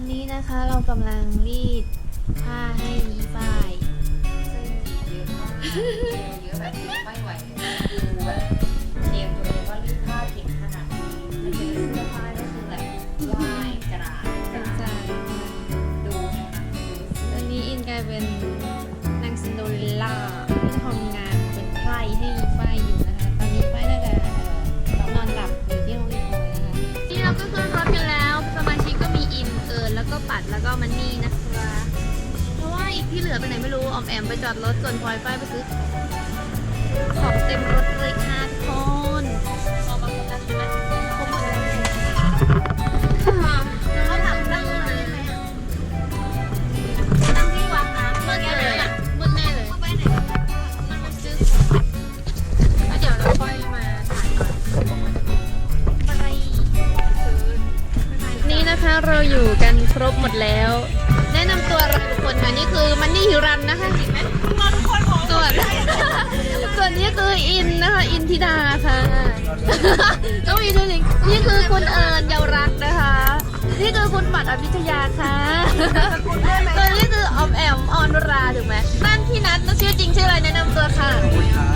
อนนี้นะคะเรากำลังรีดผ้าให้อีฝ้ายเยอะมากเยอะแบบไม่ไหวดูแบบเตรียมตัวเองว่ารีดผ้าเก่งขนาด มันนี่นะคะเพราะว่าอีกที่เหลือไปไหนไม่รู้ออมแอมไปจอดรถส่วนพลอยฝ้ายไปซื้อของเต็มรถเลยค่ะทุกคนพอมาครบแล้วใช่ไหม คืออินนะคะ อินทิดาค่ะต้องมีด้วยหนึ่งนี่คือคุณเอิญเยาวรักษ์นะคะ นี่คือคุณปัดอภิชยาค่ะตัวนี้คือออมแอมออนราถูกไหมนั่นพี่นัทแล้วชื่อจริงชื่ออะไรแนะนำตัวค่ะ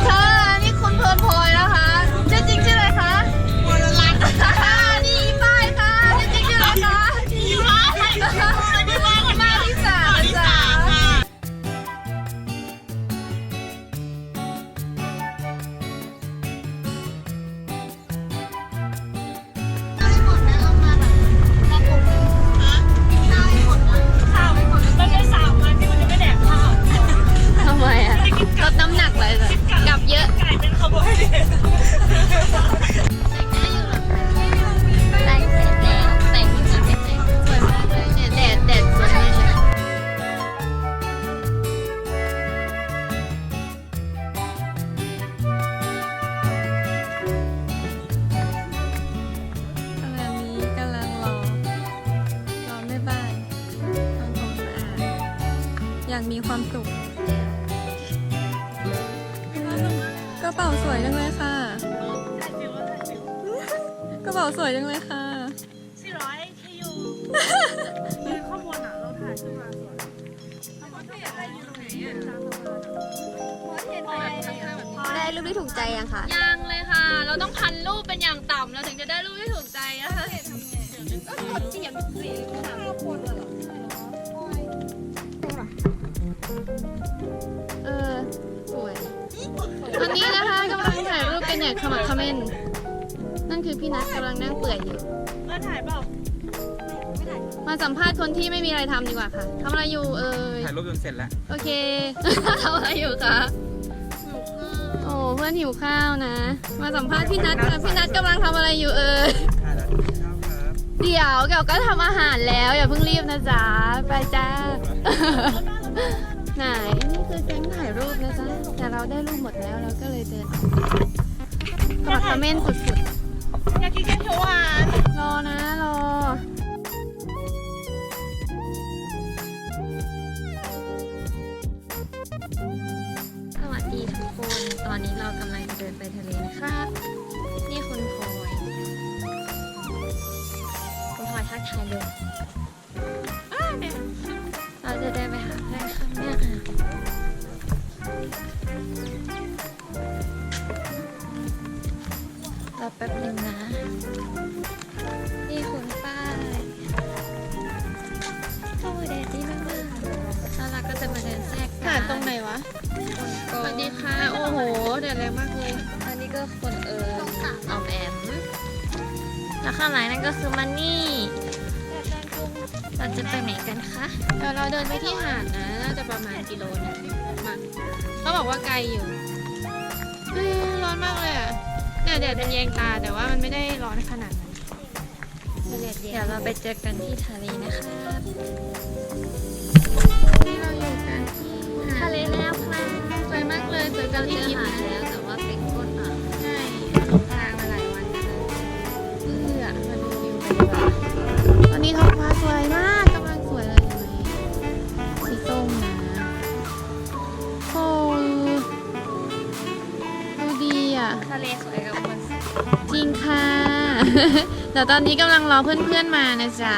ค่ะนี่คุณเพลิร์นพลอยนะคะ ชื่อจริงชื่ออะไรคะวรรัตน์ค่ะนี่ อย่างมีความสุข กระเป๋าสวยจังเลยค่ะ กระเป๋าสวยจังเลยค่ะ สี่ร้อยที่อยู่ยืนข้างบนอะเราถ่ายขึ้นมาสวยข้างบนที่อยากได้ยืนตรงไหนอะจานตะวันได้รูปที่ถูกใจยังคะ ยังเลยค่ะ เราต้องพันรูปเป็นอย่างต่ำเราถึงจะได้รูปที่ถูกใจนะคะเอ วันนี้นะคะกำลังถ่ายรูปเป็นอย่างขมักเขม้นนั่นคือพี่นัทกำลังนั่งเปื่อยอยู่เออถ่ายเปล่ามาสัมภาษณ์คนที่ไม่มีอะไรทำดีกว่าค่ะทำอะไรอยู่เอ่ยถ่ายรูปจนเสร็จแล้ว โอเค ทำอะไรอยู่คะโอ้เพื่อนหิวข้าวนะ มาสัมภาษณ์พี่นัทค่ะพี่นัทกำลังทำอะไรอยู่เอ่ยถ่ายแล้วกินข้าวครับเดี๋ยวเกี่ยวก็ทำอาหารแล้ว อย่าเพิ่งรีบนะจ๊ะ ไปจ้า ไหน นี่คือแก๊งถ่ายรูปนะจ๊ะแต่ เราได้รูปหมดแล้วเราก็เลยเดินออกกระคอมเมนต์สุดอยากกินแกงเขียวหวานๆ รอนะรอ สวัสดีทุกคน ตอนนี้เรากำลังจะเดินไปทะเลนะครับ โอ้ยแดดดีมากๆแล้วเราก็จะมาเดินแทรกหาตรงไหนวะสวัสดีค่ะ โอ้โหแดดแรงมากเลย อันนี้ก็คนเอิญออมแอม แล้วข้างหลังนั่นก็คือมันนี่ เราจะไปไหนกันคะเดี๋ยวเราเดินไปที่หาดนะน่าจะประมาณกิโลหนึงมาเขาบอกว่าไกลอยู่เฮ้ยร้อนมากเลยอะแดดแดดเป็นแยงตาแต่ว่ามันไม่ได้ร้อนขนาดนั้น เดี๋ยวเราไปเจอกันที่ทะเลนะครับนี่เราอยู่กันที่ทะเลแล้วค่ะสวยมากเลยสวยจังที่คิดแล้วแต่ว่าเป็นก้นอ่าวใช่หลงทางมาหลายวันเลยเพื่อมาดูวิวกันดีกว่าตอนนี้ท้องฟ้าสวยมากกำลังสวยเลยเห็นไหมสีส้มนะโอ้ดูดีอะทะเลสวยกับคนจริงค่ะ เดี๋ยวตอนนี้กำลังรอเพื่อนๆมานะจ๊ะ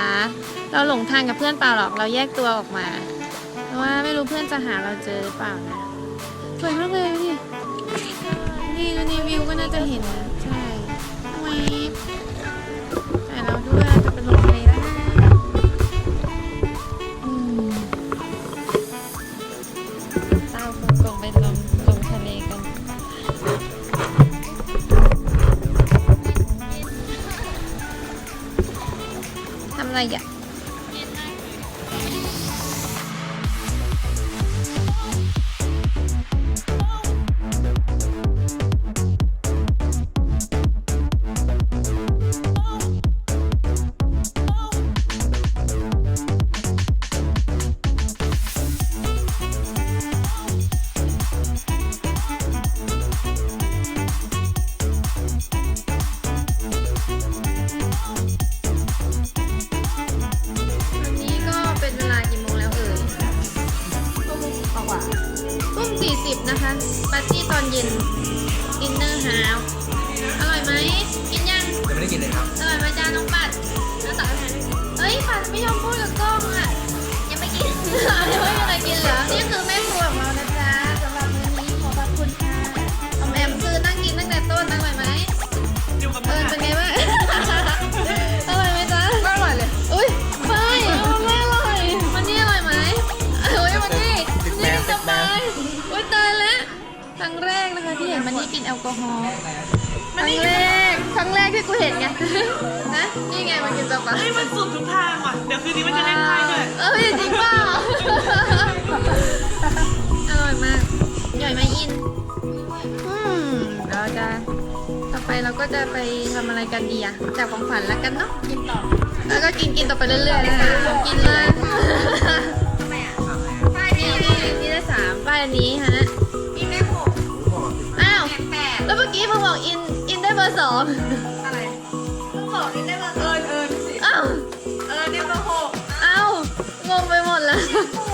เราหลงทางกับเพื่อนเปล่าหรอก เราแยกตัวออกมา เพราะว่าไม่รู้เพื่อนจะหาเราเจอหรือเปล่านะ สวยมากเลยนี่นี่นี่วิวก็น่าจะเห็นนะ ทำอะไรอะ มันนี่กินแอลกอฮอล์ครั้งแรกครั้งแรกที่กูเห็นไงนะนี่ไงมันกินสบายเฮ้ยมันสุดทุกทางว่ะ เดี๋ยวคืนนี้มันจะเล่นไพ่ด้วยเอ้ยจริงเปล่าอร่อยมากใหญ่ไหมอิน อืมเราจะต่อไปเราก็จะไปทำอะไรกันดีอะจากของขวัญแล้วกันเนาะ กินต่อ แล้วก็กินกินต่อไปเรื่อยๆนะคะกินเลยป้ายนี้พี่พี่ได้สามป้ายอันนี้ฮะ เมื่อกี้มึงบอกอินอินได้เบอร์สองอะไรลูกบอกอินได้มาเอิญเอิญสิ อ้าวเอิญได้มาหกอ้าวงงไปหมดแล้วอินไ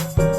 you.